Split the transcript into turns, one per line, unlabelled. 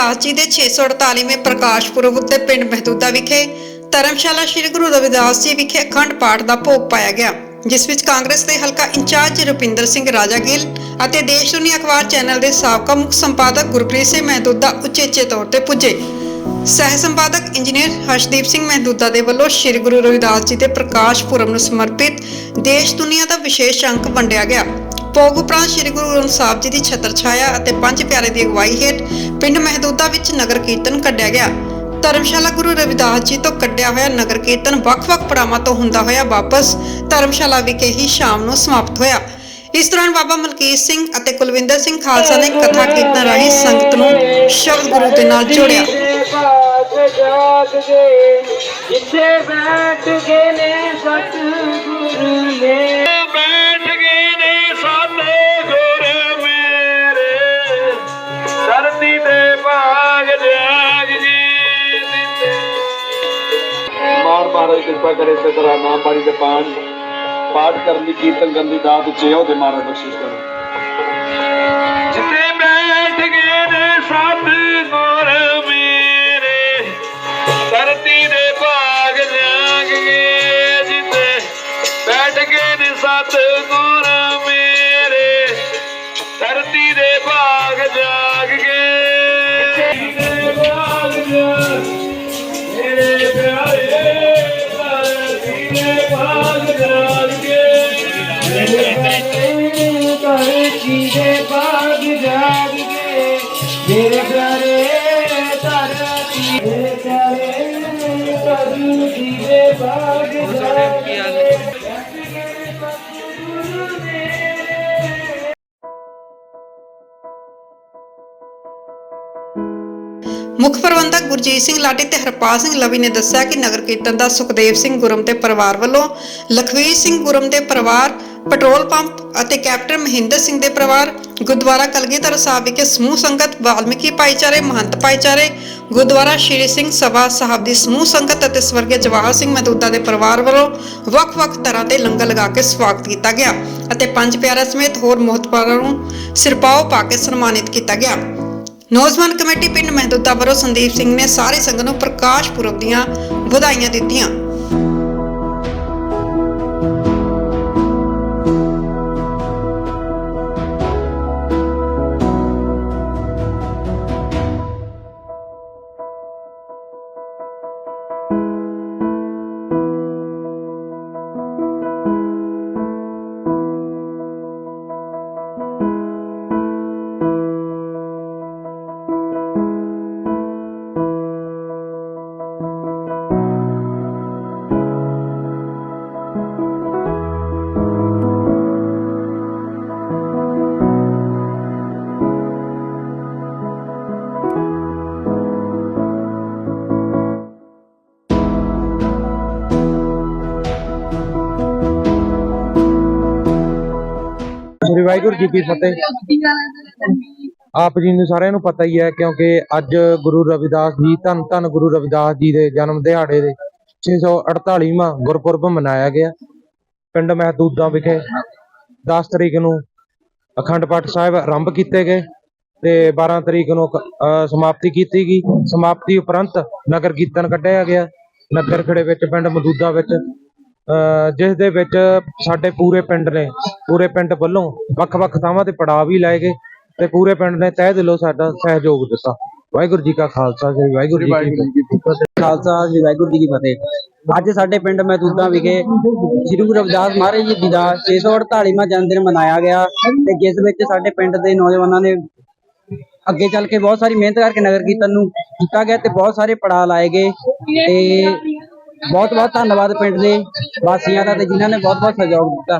ਰਵਿਦਾਸ ਜੀ ਦੇ 648ਵੇਂ ਪ੍ਰਕਾਸ਼ ਪੁਰਬ ਉੱਤੇ ਪਿੰਡ ਮਹਦੂਦਾ ਵਿਖੇ ਧਰਮਸ਼ਾਲਾ ਸ੍ਰੀ ਗੁਰੂ ਰਵਿਦਾਸ ਜੀ ਵਿਖੇ ਅਖੰਡ ਪਾਠ ਦਾ ਭੋਗ ਪਾਇਆ ਗਿਆ, ਜਿਸ ਵਿੱਚ ਕਾਂਗਰਸ ਦੇ ਹਲਕਾ ਇੰਚਾਰਜ ਰੁਪਿੰਦਰ ਸਿੰਘ ਰਾਜਾਗਿੱਲ ਅਤੇ ਦੇਸ਼ ਦੁਨੀਆ ਅਖਬਾਰ ਚੈਨਲ ਦੇ ਸਾਬਕਾ ਮੁੱਖ ਸੰਪਾਦਕ ਗੁਰਪ੍ਰੀਤ ਸਿੰਘ ਮਹਦੂਦਾ ਉਚੇਚੇ ਤੌਰ ਤੇ ਪੁੱਜੇ। ਸਹਿ ਸੰਪਾਦਕ ਇੰਜੀਨੀਅਰ ਹਰਸ਼ਦੀਪ ਸਿੰਘ ਮਹਿਦੂਦਾ ਦੇ ਵੱਲੋਂ ਸ੍ਰੀ ਗੁਰੂ ਰਵਿਦਾਸ ਜੀ ਦੇ ਪ੍ਰਕਾਸ਼ ਪੁਰਬ ਨੂੰ ਸਮਰਪਿਤ ਦੇਸ਼ ਦੁਨੀਆ ਦਾ ਵਿਸ਼ੇਸ਼ ਅੰਕ ਵੰਡਿਆ ਗਿਆ। ਭੋਗ ਉਪਰੰਤ ਸ੍ਰੀ ਗੁਰੂ ਗ੍ਰੰਥ ਸਾਹਿਬ ਜੀ ਦੀ ਛਤਰ ਛਾਇਆ ਅਤੇ ਪੰਜ ਪਿਆਰੇ ਦੀ ਅਗਵਾਈ ਹੇਠ ਪਿੰਡ ਮਹਿਦੂਦਾ ਵਿੱਚ ਨਗਰ ਕੀਰਤਨ ਕੱਢਿਆ ਗਿਆ। ਧਰਮਸ਼ਾਲਾ ਗੁਰੂ ਰਵਿਦਾਸ ਜੀ ਤੋਂ ਕੱਢਿਆ ਹੋਇਆ ਨਗਰ ਕੀਰਤਨ ਵੱਖ-ਵੱਖ ਪੜਾਵਾਂ ਤੋਂ ਹੁੰਦਾ ਹੋਇਆ ਵਾਪਸ ਧਰਮਸ਼ਾਲਾ ਵਿਖੇ ਹੀ ਸ਼ਾਮ ਨੂੰ ਸਮਾਪਤ ਹੋਇਆ। ਇਸ ਦੌਰਾਨ ਬਾਬਾ ਮਲਕੀਤ ਸਿੰਘ ਅਤੇ ਕੁਲਵਿੰਦਰ ਸਿੰਘ ਖਾਲਸਾ ਨੇ ਕਥਾ ਕੀਰਤਨ ਰਾਹੀਂ ਸੰਗਤ ਨੂੰ ਸ਼ਬਦ ਗੁਰੂ ਦੇ ਨਾਲ ਜੋੜਿਆ।
ਜਿੱਥੇ ਬੈਠ ਗਏ ਨੇ ਸਤਿਗੁਰੂ ਨੇ
ਮਾਣ ਮਹਾਰਾਜ ਕਿਰਪਾ ਕਰੇ ਤੇ ਤੇਰਾ ਨਾਮ ਪਾਣੀ ਦੇ ਪਾਣ ਪਾਠ ਕਰਨ ਦੀ ਕੀਰਤਨ ਕਰਨ ਦੀ ਦਾਤ ਉੱਚੇ ਉਹਦੇ ਮਹਾਰਾਜ ਬਖਸ਼ਿਸ਼ ਕਰੋ।
ਜਿੱਥੇ ਬੈਠ ਗਏ ਨੇ ਸਤਿਗੁਰ ਮੇਰੇ, ਧਰਤੀ ਦੇ ਬਾਗ ਜਾਗ ਗਏ ਜਿੱਥੇ ਬੈਠ ਗਏ ਨੇ ਸਤਿਗੁਰ ਮੇਰੇ। ਪਿਆਰੇ ਬਾਗ
ਮੁੱਖ ਪ੍ਰਬੰਧਕ ਗੁਰਜੀਤ ਸਿੰਘ ਲਾਡੀ ਤੇ ਹਰਪਾਲ ਸਿੰਘ ਲਵੀ ਨੇ ਦੱਸਿਆ ਕਿ ਨਗਰ ਕੀਰਤਨ ਦਾ ਸੁਖਦੇਵ ਸਿੰਘ ਗੁਰਮ ਤੇ ਪਰਿਵਾਰ ਵੱਲੋਂ ਲਖਵੀਰ ਸਿੰਘ ਗੁਰਮ ਦੇ ਪਰਿਵਾਰ ਪੈਟਰੋਲ ਪੰਪ ਅਤੇ ਕੈਪਟਨ ਮਹਿੰਦਰ ਸਿੰਘ ਦੇ ਪਰਿਵਾਰ ਗੁਰਦੁਆਰਾ ਕਲਗੀਧਰ ਸਾਹਿਬ ਵਿਖੇ ਸਮੂਹ ਸੰਗਤ, ਵਾਲਮੀਕੀ ਭਾਈਚਾਰੇ, ਮਹੰਤ ਭਾਈਚਾਰੇ, ਗੁਰਦੁਆਰਾ ਸ਼੍ਰੀ ਸਿੰਘ ਸਭਾ ਸਾਹਿਬ ਦੀ ਸਮੂਹ ਸੰਗਤ ਅਤੇ ਸਵਰਗੀ ਜਵਾਹਰ ਸਿੰਘ ਮਹਿਦੂਦਾ ਦੇ ਪਰਿਵਾਰ ਵੱਲੋਂ ਵੱਖ-ਵੱਖ ਤਰ੍ਹਾਂ ਦੇ ਲੰਗਰ ਲਗਾ ਕੇ ਸਵਾਗਤ ਕੀਤਾ ਗਿਆ ਅਤੇ ਪੰਜ ਪਿਆਰਿਆਂ ਸਮੇਤ ਹੋਰ ਮਹਤਵਪੂਰਨ ਨੂੰ ਸਿਰਪਾਓ ਪਾ ਕੇ ਸਨਮਾਨਿਤ ਕੀਤਾ ਗਿਆ। ਨੌਜਵਾਨ ਕਮੇਟੀ ਪਿੰਡ ਮਹਿਦੂਦਾ ਵੱਲੋਂ ਸੰਦੀਪ ਸਿੰਘ ਨੇ ਸਾਰੇ ਸੰਗਤ ਨੂੰ ਪ੍ਰਕਾਸ਼ ਪੁਰਬ ਦੀਆਂ ਵਧਾਈਆਂ ਦਿੱਤੀਆਂ।
ਸ੍ਰੀ ਵਾਹਿਗੁਰੂ ਜੀ ਕੀ ਫਤਿਹ। ਆਪ ਜੀ ਨੂੰ ਸਾਰਿਆਂ ਨੂੰ ਪਤਾ ਹੀ ਹੈ, ਕਿਉਂਕਿ ਅੱਜ ਗੁਰੂ ਰਵਿਦਾਸ ਜੀ, ਧੰਨ ਧੰਨ ਗੁਰੂ ਰਵਿਦਾਸ ਜੀ ਦੇ ਜਨਮ ਦਿਹਾੜੇ ਦੇ 648ਵਾਂ ਗੁਰਪੁਰਬ ਮਨਾਇਆ ਗਿਆ। ਪਿੰਡ ਮਹਿਦੂਦਾ ਵਿਖੇ 10 ਤਰੀਕ ਨੂੰ ਅਖੰਡ ਪਾਠ ਸਾਹਿਬ ਆਰੰਭ ਕੀਤੇ ਗਏ ਤੇ 12 ਤਰੀਕ ਨੂੰ ਸਮਾਪਤੀ ਕੀਤੀ ਗਈ। ਸਮਾਪਤੀ ਉਪਰੰਤ ਨਗਰ ਕੀਰਤਨ ਕੱਢਿਆ ਗਿਆ। ਨਗਰ ਖੜੇ ਵਿੱਚ, ਪਿੰਡ ਮਦੂਦਾ ਵਿੱਚ, ਅਹ, ਜਿਸ ਦੇ ਵਿੱਚ ਸਾਡੇ ਪੂਰੇ ਪਿੰਡ ਨੇ ਪੂਰੇ ਪਿੰਡ ਵੱਲੋਂ ਵੱਖ-ਵੱਖ ਥਾਵਾਂ ਤੇ ਪੜਾਅ ਵੀ ਲਾਏ ਗਏ ਤੇ ਪੂਰੇ ਪਿੰਡ ਨੇ ਤਹਿ ਦਿਲੋਂ ਸਾਡਾ ਸਹਿਯੋਗ ਦਿੱਤਾ। ਵਾਹਿਗੁਰੂ ਜੀ ਕਾ ਖਾਲਸਾ, ਸ੍ਰੀ ਵਾਹਿਗੁਰੂ ਜੀ ਕੀ ਫਤਿਹ।
ਖਾਲਸਾ, ਸ੍ਰੀ ਵਾਹਿਗੁਰੂ ਜੀ ਕੀ ਫਤਿਹ। ਅੱਜ ਸਾਡੇ ਪਿੰਡ ਮਹਿਦੂਦਾ ਵਿਖੇ ਸ੍ਰੀ ਗੁਰੂ ਰਵਿਦਾਸ ਮਹਾਰਾਜ ਜੀ ਦਾ 648ਵਾਂ ਜਨਮ ਦਿਨ ਮਨਾਇਆ ਗਿਆ ਤੇ ਜਿਸ ਵਿੱਚ ਸਾਡੇ ਪਿੰਡ ਦੇ ਨੌਜਵਾਨਾਂ ਨੇ ਅੱਗੇ ਚੱਲ ਕੇ ਬਹੁਤ ਸਾਰੀ ਮਿਹਨਤ ਕਰਕੇ ਨਗਰ ਕੀਰਤਨ ਨੂੰ ਕੀਤਾ ਗਿਆ ਤੇ ਬਹੁਤ ਸਾਰੇ ਪੜਾਅ ਲਾਏ ਗਏ ਤੇ ਬਹੁਤ ਬਹੁਤ ਧੰਨਵਾਦ ਪਿੰਡ ਦੇ ਵਾਸੀਆਂ ਦਾ ਤੇ ਜਿਨ੍ਹਾਂ ਨੇ ਬਹੁਤ ਬਹੁਤ ਸਹਿਯੋਗ ਦਿੱਤਾ।